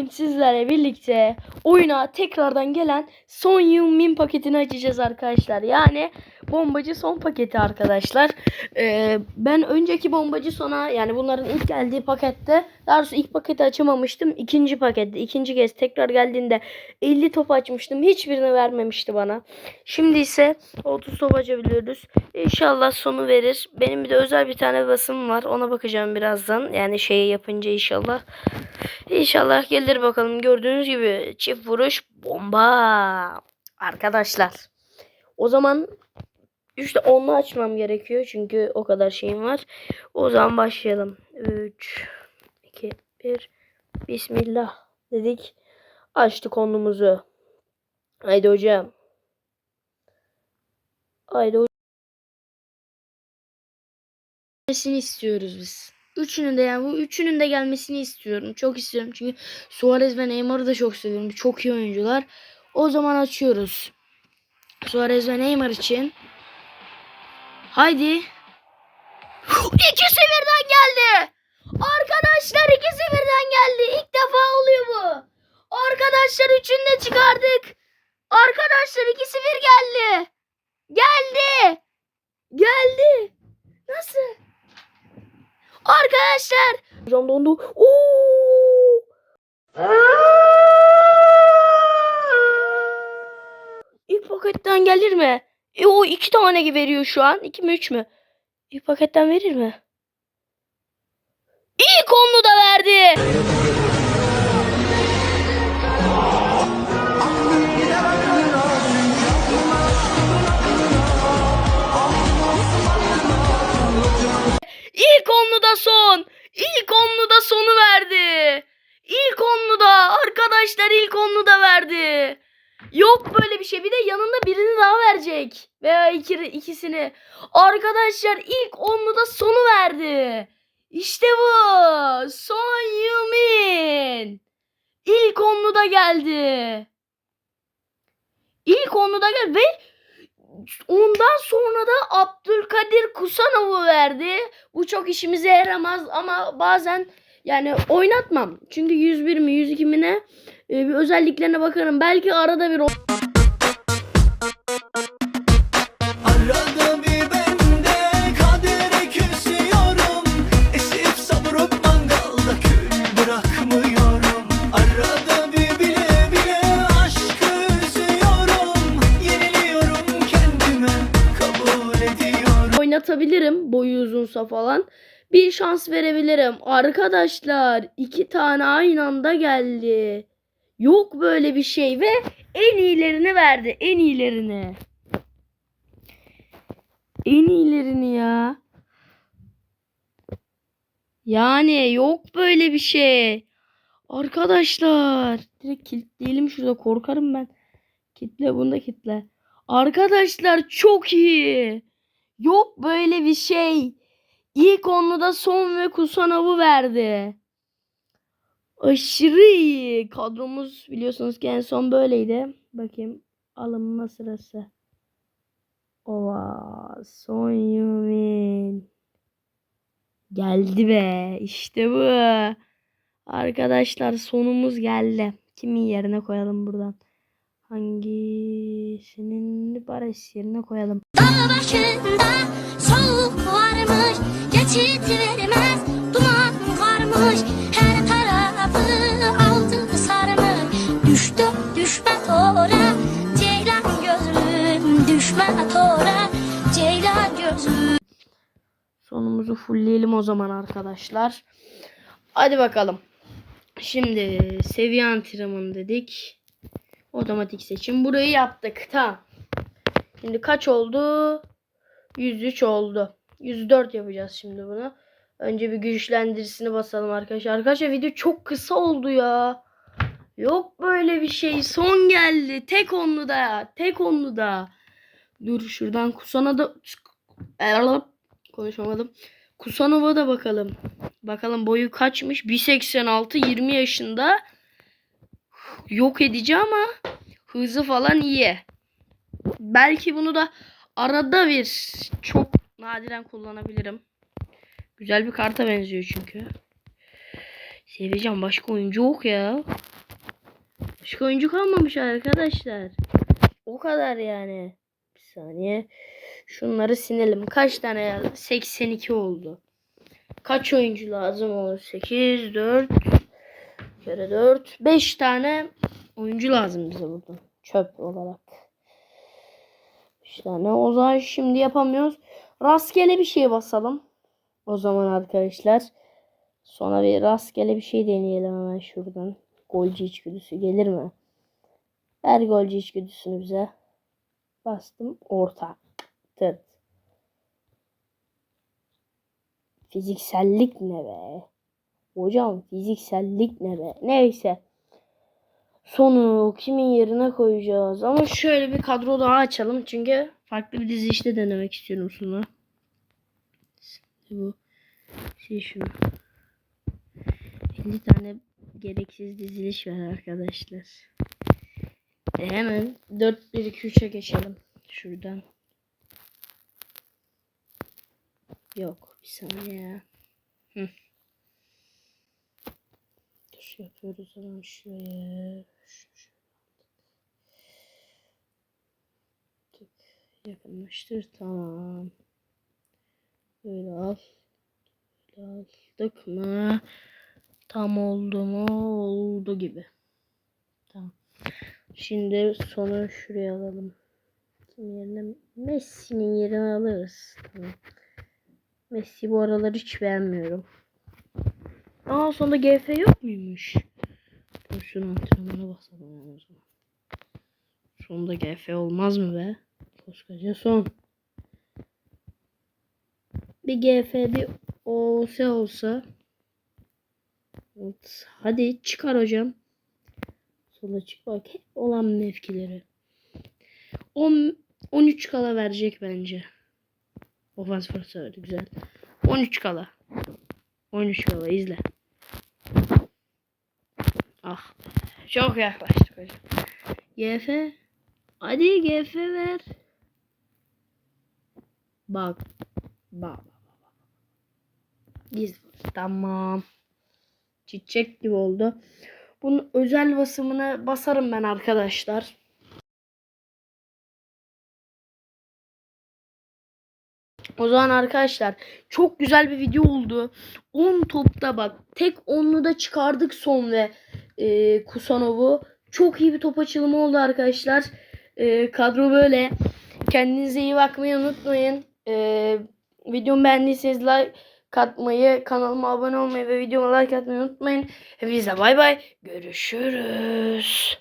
Bugün sizlerle birlikte oyuna tekrardan gelen son yıl min paketini açacağız arkadaşlar. Yani bombacı son paketi arkadaşlar. Ee, ben önceki bombacı sona yani bunların ilk geldiği pakette daha doğrusu ilk paketi açamamıştım. İkinci pakette ikinci kez tekrar geldiğinde 50 top açmıştım. Hiçbirini vermemişti bana. Şimdi ise 30 top açabiliyoruz. İnşallah sonu verir. Benim bir de özel bir tane basım var. Ona bakacağım birazdan. Yani şeyi yapınca inşallah. İnşallah gelir bakalım. Gördüğünüz gibi çift vuruş bomba. Arkadaşlar. O zaman işte onu açmam gerekiyor. Çünkü o kadar şeyim var. O zaman başlayalım. 3 2 1 Bismillah dedik. Açtık onumuzu. Haydi hocam. Haydi hocam. Gelmesini istiyoruz biz. Üçünün de yani bu üçünün de gelmesini istiyorum. Çok istiyorum çünkü Suarez ve Neymar'ı da çok seviyorum. Çok iyi oyuncular. O zaman açıyoruz. Suarez ve Neymar için. Haydi. İkisi birden geldi. Arkadaşlar ikisi birden geldi. İlk defa oluyor bu. Arkadaşlar üçünü de çıkardık. Arkadaşlar ikisi bir geldi. Geldi. Geldi. Nasıl? Arkadaşlar. Hocam dondu. Oo! İlk paketten gelir mi? E, o iki tane veriyor şu an. İki mi üç mü? İlk paketten verir mi? İlk onu da verdi. Arkadaşlar ilk onlu da verdi. Yok böyle bir şey. Bir de yanında birini daha verecek. Veya iki, ikisini. Arkadaşlar ilk onlu da sonu verdi. İşte bu. Son Yumin. İlk onlu da geldi. İlk onlu da geldi ve ondan sonra da Abdülkadir Kusanov'u verdi. Bu çok işimize yaramaz ama bazen yani oynatmam. Çünkü 101 mi 102 mi e, bir özelliklerine bakarım. Belki arada bir oynatabilirim boyu uzunsa falan. Bir şans verebilirim. Arkadaşlar iki tane aynı anda geldi. Yok böyle bir şey ve en iyilerini verdi. En iyilerini. En iyilerini ya. Yani yok böyle bir şey. Arkadaşlar. Direkt kilitleyelim şurada korkarım ben. Kitle bunu da kitle. Arkadaşlar çok iyi. Yok böyle bir şey. İlk onluda son ve Kusanov'u verdi. Aşırı iyi. Kadromuz biliyorsunuz ki en son böyleydi. Bakayım alınma sırası. Ova son Yumin. Geldi be. İşte bu. Arkadaşlar sonumuz geldi. Kimin yerine koyalım buradan? Hangisinin Barış yerine koyalım. Dağ başında soğuk varmış Geçit vermez Sonumuzu fullleyelim o zaman arkadaşlar. Hadi bakalım. Şimdi seviye antrenmanı dedik. Otomatik seçim. Burayı yaptık. Tamam. Şimdi kaç oldu? 103 oldu. 104 yapacağız şimdi bunu. Önce bir güçlendirisini basalım arkadaşlar. Arkadaşlar video çok kısa oldu ya. Yok böyle bir şey. Son geldi. Tek onlu da. Tek onlu da. Dur şuradan kusana da konuşamadım. Kusanova da bakalım. Bakalım boyu kaçmış? 1.86 20 yaşında. Yok edici ama hızı falan iyi. Belki bunu da arada bir çok nadiren kullanabilirim. Güzel bir karta benziyor çünkü. Seveceğim başka oyuncu yok ya. Başka oyuncu kalmamış arkadaşlar. O kadar yani. Saniye. Şunları sinelim. Kaç tane yazdı? 82 oldu. Kaç oyuncu lazım olur? 8, 4, kere 4, 5 tane oyuncu lazım bize burada. Çöp olarak. 5 tane. O zaman şimdi yapamıyoruz. Rastgele bir şey basalım. O zaman arkadaşlar. Sonra bir rastgele bir şey deneyelim hemen şuradan. Golcü içgüdüsü gelir mi? Ver golcü içgüdüsünü bize. Bastım. Orta. Tırt. Fiziksellik ne be? Hocam fiziksellik ne be? Neyse. Sonu kimin yerine koyacağız? Ama şöyle bir kadro daha açalım. Çünkü farklı bir dizi işte denemek istiyorum sonra. Bu şey şunu. 50 tane gereksiz diziliş var arkadaşlar. E hemen 4 1 2 3'e geçelim şuradan. Yok bir saniye. Hı. Dur yapıyoruz hemen şuraya. Şu-. Yakınlaştır tamam. Böyle al. Böyle aldık mı? Tam oldu mu? Oldu gibi. Tamam. Şimdi sonu şuraya alalım. Kim yerine? Messi'nin yerine alırız. Tamam. Messi bu aralar hiç beğenmiyorum. Aa sonunda GF yok muymuş? Dur şunu antrenmana basalım o zaman. Sonunda GF olmaz mı be? Koskoca son. Bir GF bir OS olsa. Evet, hadi çıkar hocam. Sola çık olan mevkileri. 10 13 kala verecek bence. Ofans fırsatı güzel. 13 kala. 13 kala izle. Ah çok yaklaştık hocam. GF. Hadi GF ver. Bak. Bak. bak. Biz tamam. Çiçek gibi oldu. Bunun özel basımını basarım ben arkadaşlar. O zaman arkadaşlar çok güzel bir video oldu. 10 topta bak tek onlu da çıkardık son ve e, Kusanov'u. Çok iyi bir top açılımı oldu arkadaşlar. E, kadro böyle. Kendinize iyi bakmayı unutmayın. E, videomu beğendiyseniz like atmayı, kanalıma abone olmayı ve videoma like atmayı unutmayın. Hepinize bay bay. Görüşürüz.